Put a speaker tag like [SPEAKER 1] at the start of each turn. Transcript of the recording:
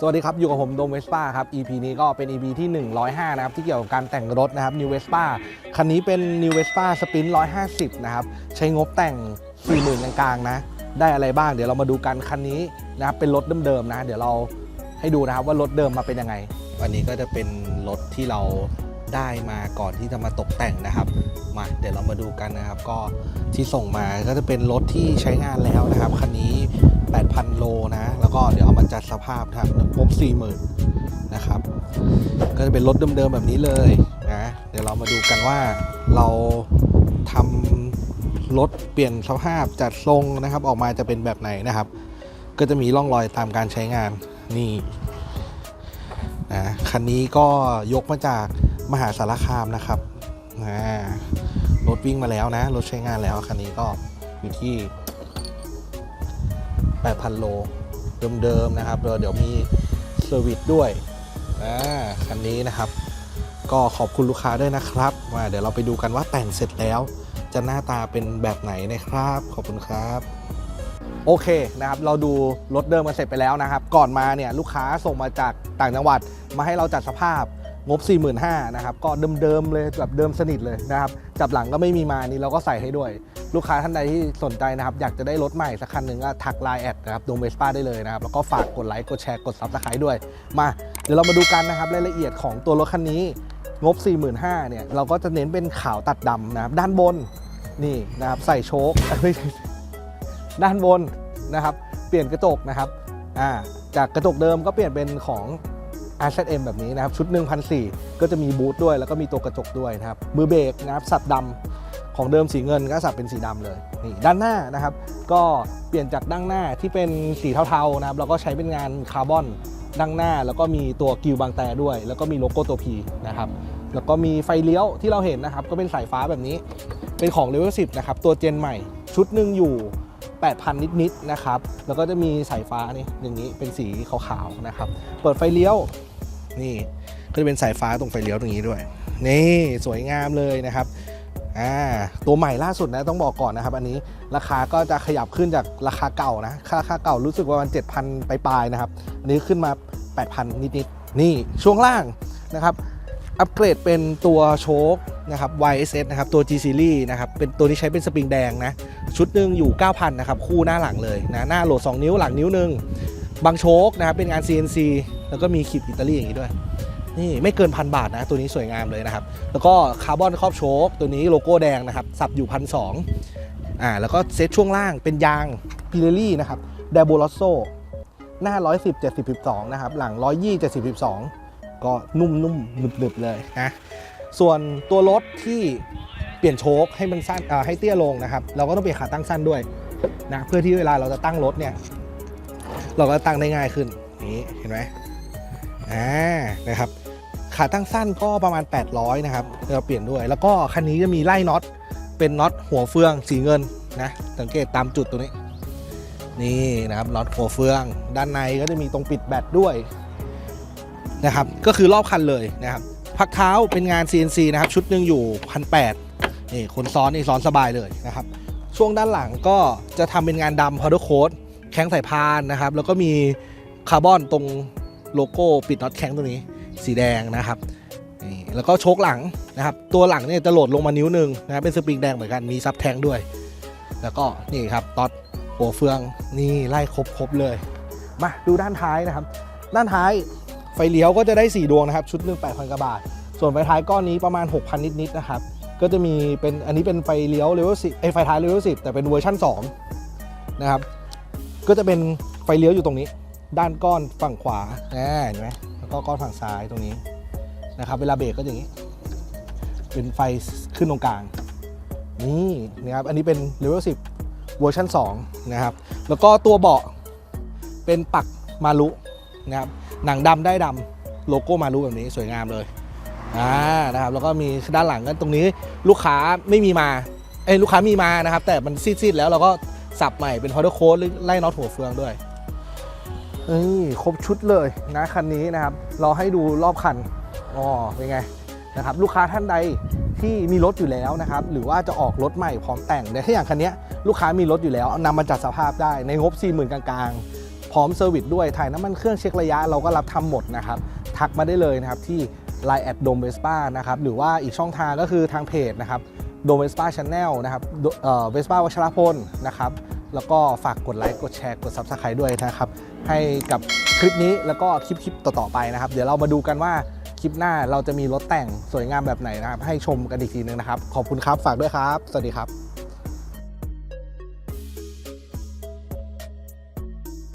[SPEAKER 1] สวัสดีครับ อยู่กับผมโดมเวสป้าครับ EP นี้ก็เป็น EP ที่ 105 นะครับ ที่เกี่ยวกับการแต่งรถนะครับ New Vespa คันนี้เป็น New Vespa Sprint 150 นะครับ ใช้งบแต่ง 40,000 กลางๆ นะ ได้อะไรบ้าง เดี๋ยวเรามาดูกันคันนี้นะครับเป็นรถเดิมๆนะ เดี๋ยวเราให้ดูนะครับว่ารถเดิมมาเป็นยังไงวันนี้ก็จะเป็นรถที่เราได้มาก่อนที่จะมาตกแต่งนะครับ มาเดี๋ยวเรามาดูกันนะครับ ก็ที่ส่งมาก็จะเป็นรถที่ใช้งานแล้วนะครับคันนี้ 8,000 โลนะ แล้วก็เดี๋ยวเอามาจัดสภาพนะครับงบ40,000นะครับ ก็จะเป็นรถเดิมๆแบบนี้เลยนะ เดี๋ยวเรามาดูกันว่าเราทำรถเปลี่ยนสภาพจัดทรงนะครับ ออกมาจะเป็นแบบไหนนะครับ ก็จะมีร่องรอยตามการใช้งานนี่นะคันนี้ก็ยกมาจากมหาสารคามนะครับนะรถวิ่งมาแล้วนะ รถใช้งานแล้วคันนี้ก็อยู่ที่ 8,000 โล เดิมๆนะครับเดี๋ยวมีเซอร์วิสด้วยอ่าคันนี้นะครับ ก็ขอบคุณลูกค้าด้วยนะครับมาเดี๋ยวเราไปดูกันว่าแต่งเสร็จแล้ว จะหน้าตาเป็นแบบไหนนะครับ ขอบคุณครับโอเคนะครับ เราดูรถเดิมกันเสร็จไปแล้วนะครับ ก่อนมาเนี่ยลูกค้าส่งมาจากต่างจังหวัดมาให้เราจัดสภาพงบ 45,000นะครับ ก็เดิมๆเลยแบบเดิมสนิทเลยนะครับ จับหลังก็ไม่มีมานี่เราก็ใส่ให้ด้วย ลูกค้าท่านใดที่สนใจนะครับ อยากจะได้รถใหม่สักคันหนึ่งก็ทักไลน์แอดนะครับดมเบสป้าได้เลยนะครับ แล้วก็ฝากกดไลค์ กดแชร์ กดซับสไครต์ด้วย มาเดี๋ยวเรามาดูกันนะครับรายละเอียดของตัวรถคันนี้งบ 45,000เนี่ยเราก็จะเน้นเป็นขาวตัดดำนะครับ ด้านบนนี่นะครับใส่โชคด้านบนนะครับ เปลี่ยนกระจกนะครับอ่าจากกระจกเดิมก็เปลี่ยนเป็นของ RZM แบบนี้นะครับ ชุด 1,400 ก็จะมีบูทด้วย แล้วก็มีตัวกระจกด้วยนะครับ มือเบรกนะครับ สับดำ ของเดิมสีเงินก็สับเป็นสีดำเลยนี่ด้านหน้านะครับ ก็เปลี่ยนจากดั้งหน้าที่เป็นสีเทาๆนะครับแล้วก็ใช้เป็นงานคาร์บอนดั้งหน้า แล้วก็มีตัวกิวบางแต่ด้วย แล้วก็มีโลโก้ตัว P นะครับแล้วก็มีไฟเลี้ยวที่เราเห็นนะครับ ก็เป็นสายฟ้าแบบนี้เป็นของ Level 10นะครับตัวเจนใหม่ ชุดหนึ่งอยู่ 8,000 นิดๆนะครับ แล้วก็จะมีสายฟ้านี่อย่างนี้เป็นสีขาวๆนะครับ เปิดไฟเลี้ยวนี่ก็จะเป็นสายฟ้าตรงไฟเลี้ยวตรงนี้ด้วยนี่สวยงามเลยนะครับ อ่าตัวใหม่ล่าสุดนะต้องบอกก่อนนะครับ อันนี้ราคาก็จะขยับขึ้นจากราคาเก่านะราคาเก่ารู้สึกว่ามัน7,000 ไปปลายนะครับ อันนี้ขึ้นมา 8,000 นิดๆนี่ช่วงล่างนะครับอัปเกรดเป็นตัวโชคนะครับ YSS นะครับ ตัว G Series นะครับ เป็นตัวที่ใช้เป็นสปริงแดงนะ ชุดหนึ่งอยู่ 9,000 นะครับ คู่หน้าหลังเลยนะ หน้าโหลด 2 นิ้วหลังนิ้วหนึ่งบางโชคนะครับ เป็นงาน CNC แล้วก็มีขีดอิตาลีอย่างนี้ด้วย นี่ไม่เกินพันบาทนะ ตัวนี้สวยงามเลยนะครับ แล้วก็คาร์บอนครอบโชคตัวนี้โลโก้แดงนะครับ สับอยู่พันสองอ่าแล้วก็เซตช่วงล่างเป็นยางพิเรลี่นะครับเดโบลอโซหน้า 110 70 12 นะครับ หลัง 120 70 12 ก็นุ่มๆหนึบๆเลยนะ ส่วนตัวรถที่เปลี่ยนโชคให้มันสั้นเออให้เตี้ยลงนะครับ เราก็ต้องเปลี่ยนขาตั้งสั้นด้วยนะ เพื่อที่เวลาเราจะตั้งรถเนี่ย เราก็ตั้งได้ง่ายขึ้น นี้เห็นไหมอ่า นะครับ ขาตั้งสั้นก็ประมาณ 800 นะครับเราเปลี่ยนด้วย แล้วก็คันนี้จะมีไล่น็อตเป็นน็อตหัวเฟืองสีเงินนะสังเกตตามจุดตรงนี้ นี่นะครับน็อตหัวเฟือง ด้านในก็จะมีตรงปิดแบตด้วยนะครับก็คือรอบคันเลยนะครับพักเท้าเป็นงาน CNC นะครับชุดหนึ่งอยู่พันแนี่คนซ้อนนี่ซ้อนสบายเลยนะครับช่วงด้านหลังก็จะทำเป็นงานดำ powder coat แข้งสายพานนะครับแล้วก็มีคาร์บอนตรงโลโก้ปิดน็อตแข้งตรงนี้ สีแดงนะครับนี่แล้วก็โชคหลังนะครับ ตัวหลังเนี่ยจะโหลดลงมานิ้วหนึ่งนะเป็นสปริงแดงเหมือนกันมีซับแทงด้วย แล้วก็นี่ครับน็อตหัวเฟืองนี่ไล่ครบครบเลย มาดูด้านท้ายนะครับ ด้านท้ายไฟเลี้ยวก็จะได้4ดวงนะครับชุดหนึ่ง8,000กว่าบาท ส่วนไฟท้ายก้อนนี้ประมาณ 6,000 นิดๆนะครับก็จะมีเป็นอันนี้เป็นไฟเลี้ยวเลเวล10ไอยไฟท้ายเลเวล10แต่เป็นเวอร์ชัน2นะครับก็จะเป็นไฟเลี้ยวอยู่ตรงนี้ ด้านก้อนฝั่งขวาเห็นไหม ก็ก้อนฝั่งซ้ายตรงนี้นะครับ เวลาเบรกก็อย่างนี้ เป็นไฟขึ้นตรงกลาง นี่นะครับอันนี้เป็นเลเวล10เวอร์ชัน2นะครับ แล้วก็ตัวเบาะเป็นปักมารุนะครับหนังดำได้ดำโลโก้มารู้แบบนี้สวยงามเลยอ่านะครับแล้วก็มีด้านหลังกันตรงนี้ลูกค้าไม่มีมาเอ้ลูกค้ามีมานะครับ แต่มันซีดๆแล้วเราก็สับใหม่เป็นพาวเดอร์โค้ดหรือไล่น็อตหัวเฟืองด้วย เอ้ยครบชุดเลยนะคันนี้นะครับ เราให้ดูรอบคันอ๋อเป็นไงนะครับลูกค้าท่านใดที่มีรถอยู่แล้วนะครับ หรือว่าจะออกรถใหม่พร้อมแต่งแต่ถ้าอย่างคันนี้ลูกค้ามีรถอยู่แล้วเอานำมาจัดสภาพได้ในงบ 40,000 กลางๆ พร้อมเซอร์วิสด้วยถ่ายน้ำมันเครื่องเช็คระยะเราก็รับทำหมดนะครับ ทักมาได้เลยนะครับที่ Line แอดโดมเวสป้านะครับหรือว่าอีกช่องทางก็คือทางเพจนะครับโดมเวสป้าชาแนลนะครับเวสป้าวัชรพลนะครับ แล้วก็ฝากกดไลค์กดแชร์กด Subscribe ด้วยนะครับ ให้กับคลิปนี้แล้วก็คลิปคลิปต่อๆไปนะครับ เดี๋ยวเรามาดูกันว่าคลิปหน้าเราจะมีรถแต่งสวยงามแบบไหนนะครับ ให้ชมกันอีกทีนึงนะครับ ขอบคุณครับฝากด้วยครับ สวัสดีครับ